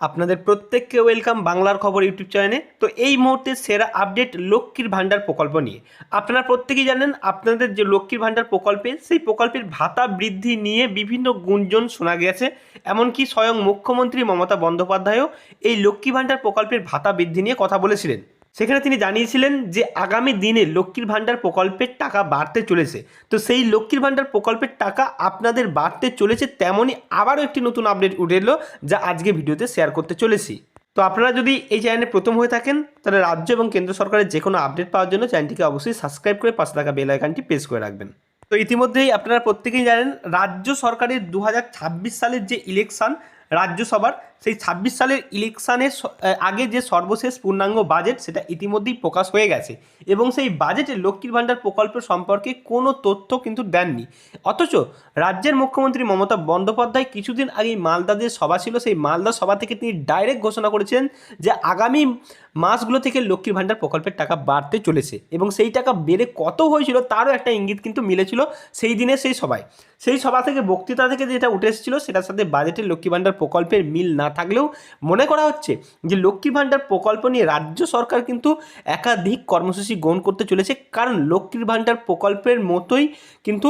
আপনাদের প্রত্যেককে ওয়েলকাম বাংলার খবর ইউটিউব চ্যানেলে। তো এই মুহূর্তে সেরা আপডেট লক্ষ্মীর ভাণ্ডার প্রকল্প নিয়ে। আপনারা প্রত্যেকেই জানেন, আপনাদের যে লক্ষ্মীর ভাণ্ডার প্রকল্পে, সেই প্রকল্পের ভাতা বৃদ্ধি নিয়ে বিভিন্ন গুঞ্জন শোনা গেছে। এমনকি স্বয়ং মুখ্যমন্ত্রী মমতা বন্দ্যোপাধ্যায়ও এই লক্ষ্মী ভাণ্ডার প্রকল্পের ভাতা বৃদ্ধি নিয়ে কথা বলেছিলেন। সেখানে তিনি জানিয়েছিলেন যে আগামী দিনে লক্ষ্মীর ভাণ্ডার প্রকল্পের টাকা বাড়তে চলেছে। তো সেই লক্ষ্মীর ভাণ্ডার প্রকল্পের টাকা আপনাদের বাড়তে চলেছে তেমনই আবারও একটি নতুন আপডেট উঠে এলো যা আজকে ভিডিওতে শেয়ার করতে চলেছি। তো আপনারা যদি এই চ্যানেলে প্রথম হয়ে থাকেন, তাহলে রাজ্য এবং কেন্দ্র সরকারের যে কোনো আপডেট পাওয়ার জন্য চ্যানেলটিকে অবশ্যই সাবস্ক্রাইব করে পাশে থাকা বেল আইকনটি প্রেস করে রাখবেন। তো ইতিমধ্যেই আপনারা প্রত্যেকেই জানেন, রাজ্য সরকারের দু হাজার ছাব্বিশ সালের যে ইলেকশন রাজ্যসভার সেই ছাব্বিশ সালের ইলেকশনের আগে যে সর্বশেষ পূর্ণাঙ্গ বাজেট, সেটা ইতিমধ্যেই প্রকাশ হয়ে গেছে। এবং সেই বাজেটে লক্ষ্মীর ভাণ্ডার প্রকল্প সম্পর্কে কোনো তথ্য কিন্তু দেননি। অথচ রাজ্যের মুখ্যমন্ত্রী মমতা বন্দ্যোপাধ্যায় কিছুদিন আগেই মালদা যে সভা ছিল। সেই মালদা সভা থেকে তিনি ডাইরেক্ট ঘোষণা করেছেন যে আগামী মাসগুলো থেকে লক্ষ্মীর ভাণ্ডার প্রকল্পের টাকা বাড়তে চলেছে। এবং সেই টাকা বেড়ে কত হয়েছিল তারও একটা ইঙ্গিত কিন্তু মিলেছিল সেই দিনে সেই সভায়। সেই সভা থেকে বক্তৃতা থেকে যেটা উঠে এসেছিল, সেটার সাথে বাজেটের লক্ষ্মী ভাণ্ডার প্রকল্পের মিল না থাকলেও মনে করা হচ্ছে যে লক্ষ্মী ভাণ্ডার প্রকল্প নিয়ে রাজ্য সরকার কিন্তু একাধিক কর্মসূচি গ্রহণ করতে চলেছে। কারণ লক্ষ্মীর ভাণ্ডার প্রকল্পের মতোই কিন্তু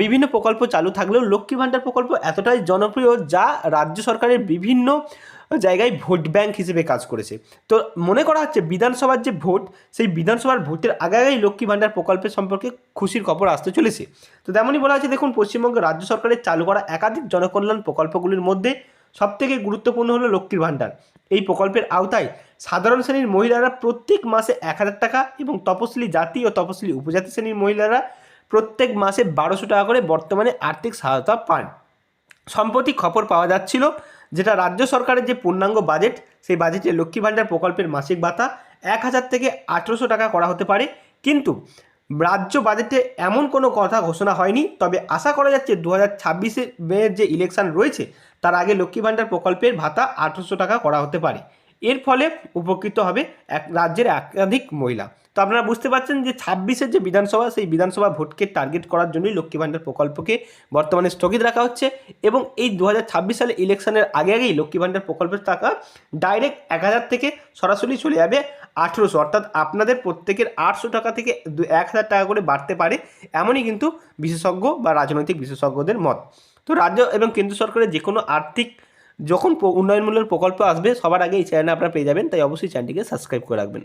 বিভিন্ন প্রকল্প চালু থাকলেও লক্ষ্মী ভাণ্ডার প্রকল্প এতটাই জনপ্রিয় যা রাজ্য সরকারের বিভিন্ন জায়গায় ভোট ব্যাংক হিসেবে কাজ করেছে। তো মনে করা হচ্ছে বিধানসভার যে ভোট, সেই বিধানসভার ভোটের আগে আগেই লক্ষ্মী ভাণ্ডার প্রকল্পের সম্পর্কে খুশির খবর আসতে চলেছে। তো তেমনই বলা হচ্ছে, দেখুন, পশ্চিমবঙ্গ রাজ্য সরকারের চালু করা একাধিক জনকল্যাণ প্রকল্পগুলির মধ্যে সবথেকে গুরুত্বপূর্ণ হলো লক্ষ্মীর ভাণ্ডার। এই প্রকল্পের আওতায় সাধারণ শ্রেণির মহিলারা প্রত্যেক মাসে এক হাজার টাকা এবং তপশিলি জাতি ও তপশিলি উপজাতি শ্রেণির মহিলারা প্রত্যেক মাসে বারোশো টাকা করে বর্তমানে আর্থিক সহায়তা পান। সম্প্রতি খবর পাওয়া যাচ্ছিল যেটা রাজ্য সরকারের যে পূর্ণাঙ্গ বাজেট, সেই বাজেটে লক্ষ্মী ভাণ্ডার প্রকল্পের মাসিক ভাতা এক হাজার থেকে আঠেরোশো টাকা করা হতে পারে। কিন্তু রাজ্য বাজেটে এমন কোনো কথা ঘোষণা হয়নি, তবে আশা করা যাচ্ছে দু হাজার ছাব্বিশে মেয়ের যে ইলেকশন রয়েছে, তার আগে লক্ষ্মী ভাণ্ডার প্রকল্পের ভাতা আঠেরোশো টাকা করা হতে পারে। এর ফলে উপকৃত হবে এক রাজ্যের একাধিক মহিলা। তো আপনারা বুঝতে পারছেন যে ছাব্বিশের যে বিধানসভা, সেই বিধানসভা ভোটকে টার্গেট করার জন্যই লক্ষ্মী ভাণ্ডার প্রকল্পকে বর্তমানে স্থগিত রাখা হচ্ছে এবং এই দু হাজার ছাব্বিশ সালে ইলেকশনের আগে আগেই লক্ষ্মী ভাণ্ডার প্রকল্পের টাকা ডাইরেক্ট এক হাজার থেকে সরাসরি চলে যাবে আঠেরোশো, অর্থাৎ আপনাদের প্রত্যেকের আটশো টাকা থেকে দু, এক হাজার টাকা করে বাড়তে পারে এমনই কিন্তু বিশেষজ্ঞ বা রাজনৈতিক বিশেষজ্ঞদের মত। তো রাজ্য এবং কেন্দ্র সরকারের যে কোনো আর্থিক যখন উন্নয়নমূলক প্রকল্প আসবে, সবার আগে এই চ্যানেলে আপনারা পেয়ে যাবেন, তাই অবশ্যই চ্যানেলটিকে সাবস্ক্রাইব করে রাখবেন।